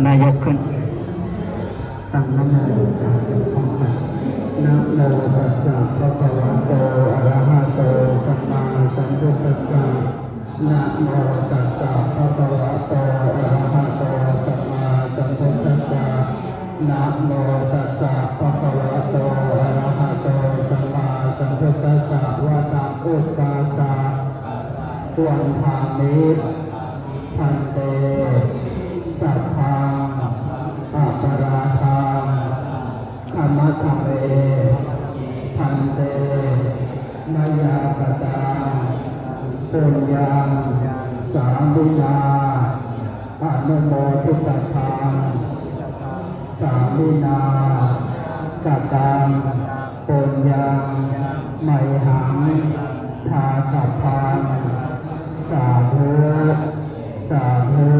คนนายกขึ้นตั้งน้ำมันนะโมตัสสะภะคะวะโตอะระหะโตสัมมาสัมพุทธัสสะนะโมตัสสะภะคะวะโตอะระหะโตสัมมาสัมพุทธัสสะนะโมตัสสะภะคะวะโตอะระหะโตสัมมาสัมพุทธัสสะวะตาพุทธาสะควนทามิพันเตสัพพา ปุญญังสามินาอนุโมทิตทังสามินากตังปุญญังไมหังทากัพังสาธุสาธุ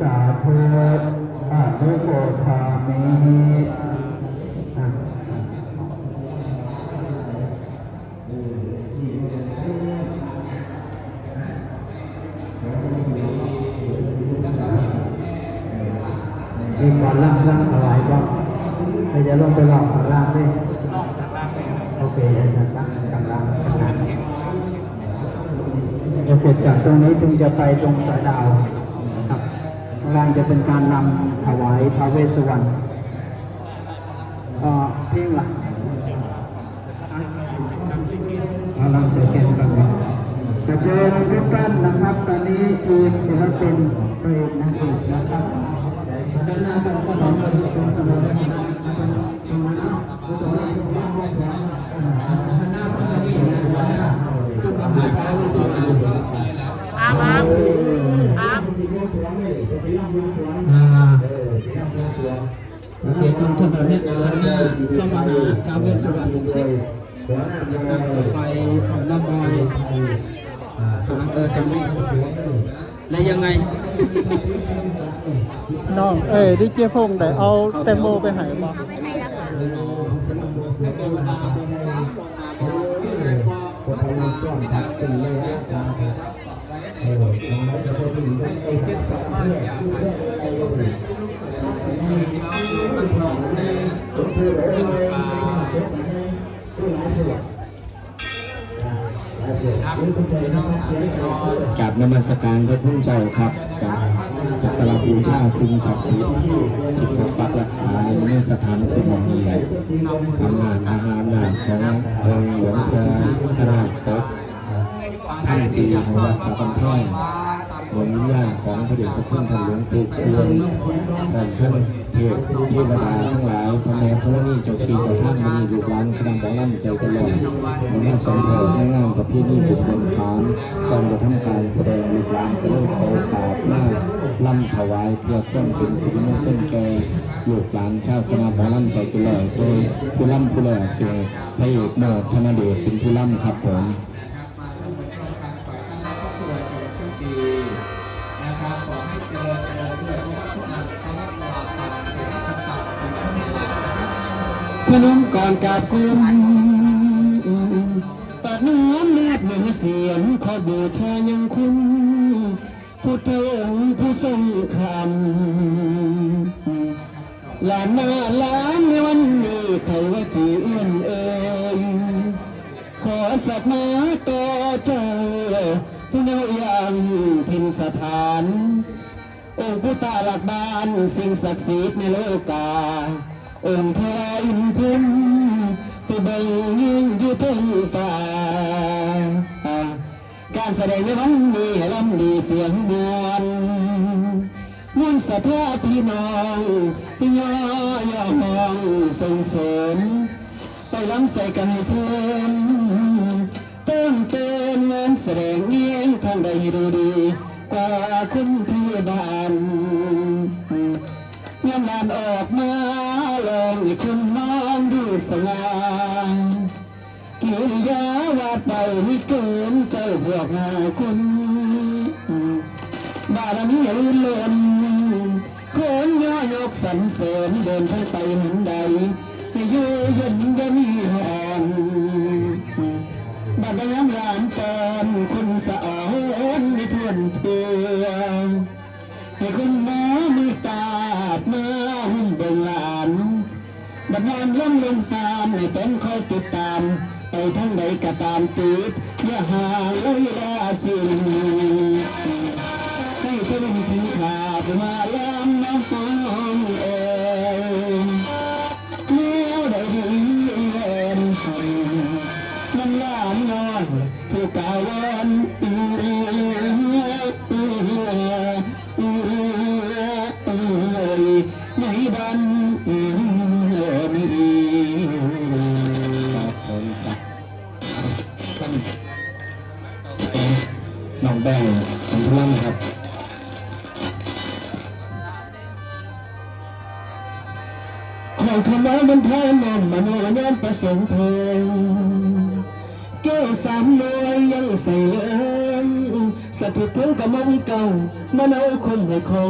สาธุอนุโมทามิ มีการล่างล่างถวายบ้างใครจะลงไปหลอกข้างล่างด้วยโอเคจะตั้งกำลังขนาดจะเสร็จจากตรงนี้ถึงจะไปตรงสายดาวครับข้างล่างจะเป็นการนำถวายพระเวสสุวรรณก็เพียงละเอาลำเสียเกนกันครับขอเชิญทุกท่านนะครับ ตอนนี้ทีมศิลปินเพลงนะครับนะครับ ไปของน้าบอยเออตรงนี้ แล้วยังไง น้องเอ้ยดิเจพงษ์ได้เอาแตงโมไปใหายบ่ กับนมัสการพระพุทธเจ้าครับกับสักการะบูชาสิ่งศักดิ์สิทธิ์ที่ปกปักรักษาในสถานที่มองเนี้ทำงานอาหารนามขององค์หลวงพ่อธนาดตกท่านตีของวัดสะกำแพง ดวงวิญญาณของพระเดชพระคุณท่านหลวงปู่เคืองท่านท่านเทพเทวดาทั้งหลายพระแม่ธรณีเจ้าที่เจ้าท่านมีลูกหลานคณะบางล่ำใจกันลอยมันมาสมเด็จในงานประเพณีบุญบนสามก่อนจะทำการแสดงลูกหลานก็เลยขอโอกาสมาล่ำถวายเพื่อความเป็นสิริมงคลแก่ลูกหลานชาวคณะบางล่ำใจกันลอยโดยผู้ล่ำผู้แหลกเสียพระเอกโมดธนเดชเป็นผู้ล่ำครับผม พนมก่อนกาบกุมปัดน้อมเนตรมือเสียงขอบูชายังคุณพุทธองค์ผู้ทรงคำลานหน้าล้านในวันนี้ใครว่าจีเอื้อนเอ่ยขอสัตว์มาต่อเจ้าผู้เนวยังถิ่นสถาน องค์ผู้ตาหลักบานสิ่งศักดิ์สิทธิ์ในโลกา องค์พระอินทร์ผู้เบ่งยิ่งอยู่ถึงฟ้าการแสดงในวันนี้ลำดีเสียงมวลมวลสะท้าพี่น้องที่ย่อย่อมองส่งเสริมใส่ล้ำใส่กันให้เพิ่มเติมเต็มงานแสดงเงี้ยงทางใดดูดีกว่าคุณที่บ้านยามนานออกมา ลองให้คุณมองดูสง่ากิริยาว่าไปไม่เกินเจ้าพวกหาคุณบารมีลื่นลนคนย่อยกสรรเสริญเดินทางไปหนใดให้อยู่เย็นจะมีหอน ดงานย่ำลงตามให้เป็นคอยติดตาม ไปทั้งใดก็ตามติดอย่าหาเลยลาสิให้เพิ่มถึงขาบมาล้ำน้ำหอมเอวแนวใดดีเอ็นนมันลานนอนผู้กาวั ขอขมามันทานนมมโนยานประสงค์เพลงแก้วสามลอยยังใส่เลื่อนสถิตถึงกระมังเก่ามะนาวคงให้ของ